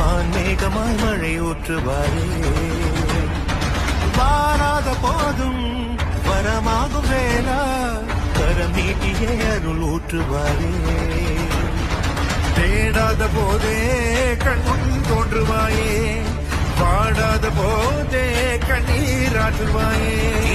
வான்மேகமாய் மழை ஊற்றுவாரே. வாராத போதும் வரமாகும் வேளா கரம் நீட்டியே அருள் ஊற்றுவாரே. தேடாத போதே கண்முன் தோன்றுவாயே பாடாத போதே கண்ணீர் ஆற்றுவாயே.